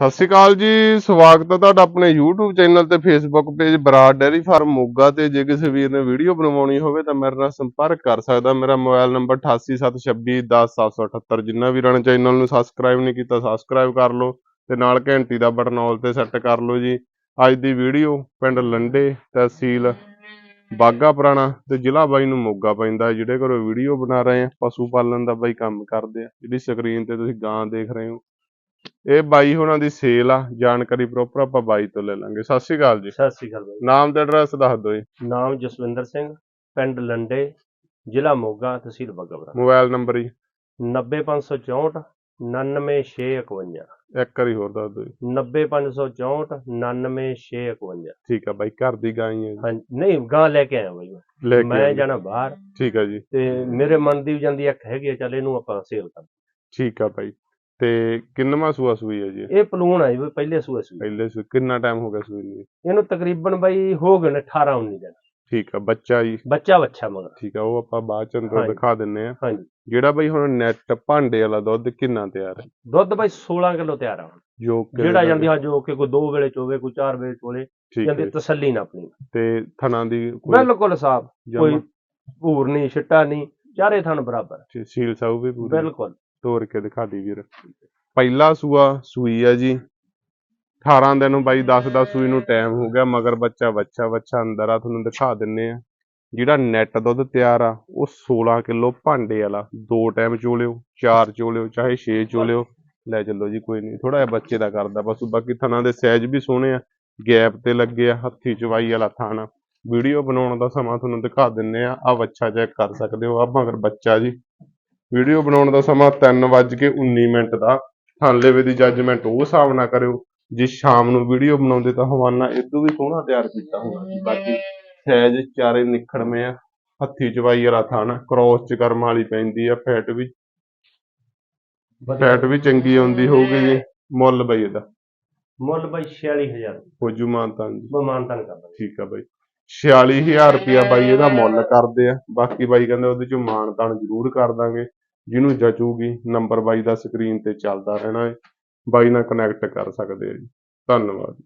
ਸਤਿ ਸ਼੍ਰੀ ਅਕਾਲ ਜੀ, ਸਵਾਗਤ ਹੈ ਤੁਹਾਡਾ ਆਪਣੇ YouTube ਚੈਨਲ ਤੇ Facebook page Brar dairy farm Moga ਤੇ। ਜੇ ਕਿਸੇ ਵੀਰ ਨੇ ਵੀਡੀਓ ਬਣਵਾਉਣੀ ਹੋਵੇ ਤਾਂ ਮੇਰੇ ਨਾਲ ਸੰਪਰਕ ਕਰ ਸਕਦਾ। ਮੇਰਾ ਮੋਬਾਈਲ ਨੰਬਰ 8876210778 ਜਿੰਨਾ ਵੀਰਾਂ ਨੇ ਚੈਨਲ ਨੂੰ ਸਬਸਕ੍ਰਾਈਬ ਨਹੀਂ ਕੀਤਾ ਸਬਸਕ੍ਰਾਈਬ ਕਰ ਲਓ ਤੇ ਨਾਲ ਘੰਟੀ ਦਾ ਬਟਨ ਆਲ ਤੇ ਸੈੱਟ ਕਰ ਲਓ ਜੀ। ਅੱਜ ਦੀ ਵੀਡੀਓ ਪਿੰਡ ਲੰਡੇ ਤਹਿਸੀਲ ਬਾਗਾ ਪੁਰਾਣਾ ਤੇ ਜ਼ਿਲ੍ਹਾ ਬਾਈ ਨੂੰ ਮੋਗਾ ਪੈਂਦਾ ਜਿਹੜੇ ਘਰੋਂ ਵੀਡੀਓ ਬਣਾ ਰਹੇ ਆ, ਪਸ਼ੂ ਪਾਲਣ ਦਾ ਬਾਈ ਕੰਮ ਕਰਦੇ ਆ। ਜਿਹੜੀ ਸਕਰੀਨ ਤੇ ਤੁਸੀਂ ਗਾਂ ਦੇਖ ਰਹੇ ਹੋ ਇਹ ਬਾਈ ਹੋਣਾ ਦੀ ਸੇਲ ਆ ਜਾਣਕਾਰੀ ਪ੍ਰੋਪਰ ਆਪਾਂ ਬਾਈ ਤੋਂ ਲੈ ਲਾਂਗੇ। ਸਤਿ ਸ਼੍ਰੀ ਅਕਾਲ ਜੀ। ਸਤਿ ਸ੍ਰੀ ਅਕਾਲ ਬਾਈ। ਨਾਮ ਤੇ ਐਡਰੈਸ ਦੱਸ ਦਿਓ ਜੀ। ਨਾਮ ਜਸਵਿੰਦਰ ਸਿੰਘ ਪਿੰਡ ਲੰਡੇ ਜ਼ਿਲ੍ਹਾ ਮੋਗਾ ਤਹਿਸੀਲ ਬਗਬਰਾ। ਮੋਬਾਈਲ ਨੰਬਰ ਜੀ। 90564 99651 ਇੱਕ ਵਾਰੀ ਹੋਰ ਦੱਸ ਦਿਓ ਜੀ। 90564 99651 ਠੀਕ ਆ ਬਾਈ ਘਰ ਦੀ ਗਾਂ ਹੀ ਹੈ। ਹਾਂ ਨਹੀਂ ਗਾਂ ਲੈ ਕੇ ਆਇਆ ਬਾਈ ਮੈਂ। ਜਾਣਾ ਬਾਹਰ। ਠੀਕ ਆ ਜੀ। ਤੇ ਮੇਰੇ ਮਨ ਦੀ ਵੀ ਜਾਂਦੀ ਇੱਕ ਹੈਗੀ ਆ ਚੱਲ ਇਹਨੂੰ ਆਪਾਂ ਸੇਲ ਕਰ। ਠੀਕ ਆ ਬਾਈ। ਤੇ ਕਿੰਨਵਾਂ ਸੂਆ ਸੂਈ ਹੈ ਜੀ? ਇਹ? ਇਹ ਪਲੂਣ ਵੀ ਪਹਿਲੇ ਸੂਏ ਸੂਈ। ਪਹਿਲੇ ਸੂ ਕਿੰਨਾ ਟਾਈਮ ਹੋ ਗਿਆ ਸੂਈ ਨੂੰ ਜੀ? ਇਹਨੂੰ ਤਕਰੀਬਨ ਬਾਈ ਹੋ ਗਏ ਨੇ 18 19 ਦਿਨ। ਠੀਕ ਆ ਬੱਚਾ ਜੀ? ਬੱਚਾ ਬੱਚਾ ਮਗਰ। ਠੀਕ ਆ ਉਹ ਆਪਾਂ ਬਾਅਦ ਚ ਅੰਦਰ ਹਾਂਜੀ। ਦਿਖਾ ਦਿੰਨੇ ਆ। ਹਾਂਜੀ। ਜਿਹੜਾ ਬਾਈ ਹੁਣ ਨੈਟ ਭਾਂਡੇ ਵਾਲਾ ਦੁੱਧ ਕਿੰਨਾ ਤਿਆਰ ਹੈ? ਦੁੱਧ ਬਾਈ 16 ਕਿਲੋ ਤਿਆਰ ਆ ਹੁਣ। ਜੋ ਕਿ ਜਿਹੜਾ ਜਾਂਦੀ ਹਾਂ ਜੋ ਕਿ ਕੋਈ 2 ਵੇਲੇ ਚੋਵੇ ਕੋਈ 4 ਵੇਲੇ ਚੋਲੇ ਠੀਕ ਜਾਂਦੀ ਤਸੱਲੀ ਨਾ ਆਪਣੀ। ਤੇ ਥਣਾ ਦੀ ਕੋਈ ਬਿਲਕੁਲ ਸਾਫ਼ ਕੋਈ ਭੂਰ ਨਹੀਂ ਛਿੱਟਾ ਨਹੀਂ ਚਾਰੇ ਥਣ ਬਰਾਬਰ। ਠੀਕ, ਸੀਲ ਸਾਊ ਵੀ ਪੂਰੀ। ਬਿਲਕੁਲ। ਤੋਰ ਕੇ ਦਿਖਾ ਦੀ ਵੀਰ। ਪਹਿਲਾ ਸੂਆ ਸੂਈ ਆ ਜੀ। 18 ਦਿਨ ਨੂੰ ਬਾਈ 10 ਦਾ ਸੂਈ ਨੂੰ ਟਾਈਮ ਹੋ ਗਿਆ, ਮਗਰ ਬੱਚਾ ਬੱਚਾ ਬੱਚਾ ਅੰਦਰ ਆ, ਤੁਹਾਨੂੰ ਦਿਖਾ ਦਿੰਨੇ ਆ। ਜਿਹੜਾ ਨੈਟ ਦੁੱਧ ਤਿਆਰ ਆ, ਉਹ 16 ਕਿਲੋ ਭਾਂਡੇ ਵਾਲਾ, ਦੋ ਟਾਈਮ ਚੋਲਿਓ, ਚਾਰ ਚੋਲਿਓ, ਚਾਹੇ 6 ਚੋਲਿਓ। ਲੈ ਚੱਲੋ ਜੀ, ਕੋਈ ਨਹੀਂ ਥੋੜਾ ਜਿਹਾ ਬੱਚੇ ਦਾ ਕਰਦਾ, ਬਸ ਬਾਕੀ ਥਣਾ ਦੇ ਸਾਈਜ਼ ਵੀ ਸੋਹਣੇ ਆ। ਗੈਪ ਤੇ ਲੱਗੇ ਆ, ਹੱਥੀ ਚਵਾਈ ਵਾਲਾ ਥਾਣਾ ਵੀਡੀਓ ਬਣਾਉਣ ਦਾ ਸਮਾਂ ਤੁਹਾਨੂੰ ਦਿਖਾ ਦਿੰਨੇ ਆ ਆ ਬੱਚਾ ਚੈੱਕ ਕਰ ਸਕਦੇ ਹੋ ਆ ਮਗਰ ਬੱਚਾ ਜੀ। ਵੀਡੀਓ ਬਣਾਉਣ ਦਾ ਸਮਾਂ 3:19 ਮਿੰਟ ਦਾ। ਹਾਲੇ ਦੀ ਜੱਜਮੈਂਟ ਉਹ ਹਿਸਾਬ ਨਾਲ ਕਰਿਓ। ਜੇ ਸ਼ਾਮ ਨੂੰ ਵੀਡੀਓ ਬਣਾਉਂਦੇ ਤਾਂ ਹਵਾਨਾ ਇਦੋਂ ਵੀ ਸੋਹਣਾ ਤਿਆਰ ਕੀਤਾ ਹੋਣਾ ਸੀ। ਬਾਕੀ ਸਾਈਜ਼ ਚਾਰੇ ਨਿਖੜਵੇਂ ਆ ਹੱਥੀ ਚਵਾਈ ਵਾਲਾ ਥਾਣਾ ਕ੍ਰੋਸ ਚ ਕਰਮ ਵਾਲੀ ਪੈਂਦੀ ਆ ਫੈਟ ਵੀ ਫੈਟ ਵੀ ਚੰਗੀ ਆਉਂਦੀ ਹੋਊਗੀ ਜੀ। ਮੁੱਲ ਬਈ ਇਹਦਾ। ਮੁੱਲ ਬਾਈ 46000 ਫੌਜੂ ਮਾਨਤਾਂ ਜੀ ਬਮਾਨਤਨ ਕਰਦਾ। ਠੀਕ ਆ ਬਾਈ। 46000 ਰੁਪਿਆ ਬਾਈ ਇਹਦਾ ਮੁੱਲ ਕਰਦੇ ਆ। ਬਾਕੀ ਬਾਈ ਕਹਿੰਦੇ ਉਹਦੇ ਚੋਂ ਮਾਣ ਤਾਣ ਜ਼ਰੂਰ ਕਰ ਦਾਂਗੇ। ਜਿਹਨੂੰ ਜਚੂਗੀ ਨੰਬਰ ਬਾਈ ਦਾ ਸਕਰੀਨ ਤੇ ਚੱਲਦਾ ਰਹਿਣਾ ਹੈ ਬਾਈ ਨਾਲ ਕਨੈਕਟ ਕਰ ਸਕਦੇ ਆ ਜੀ। ਧੰਨਵਾਦ।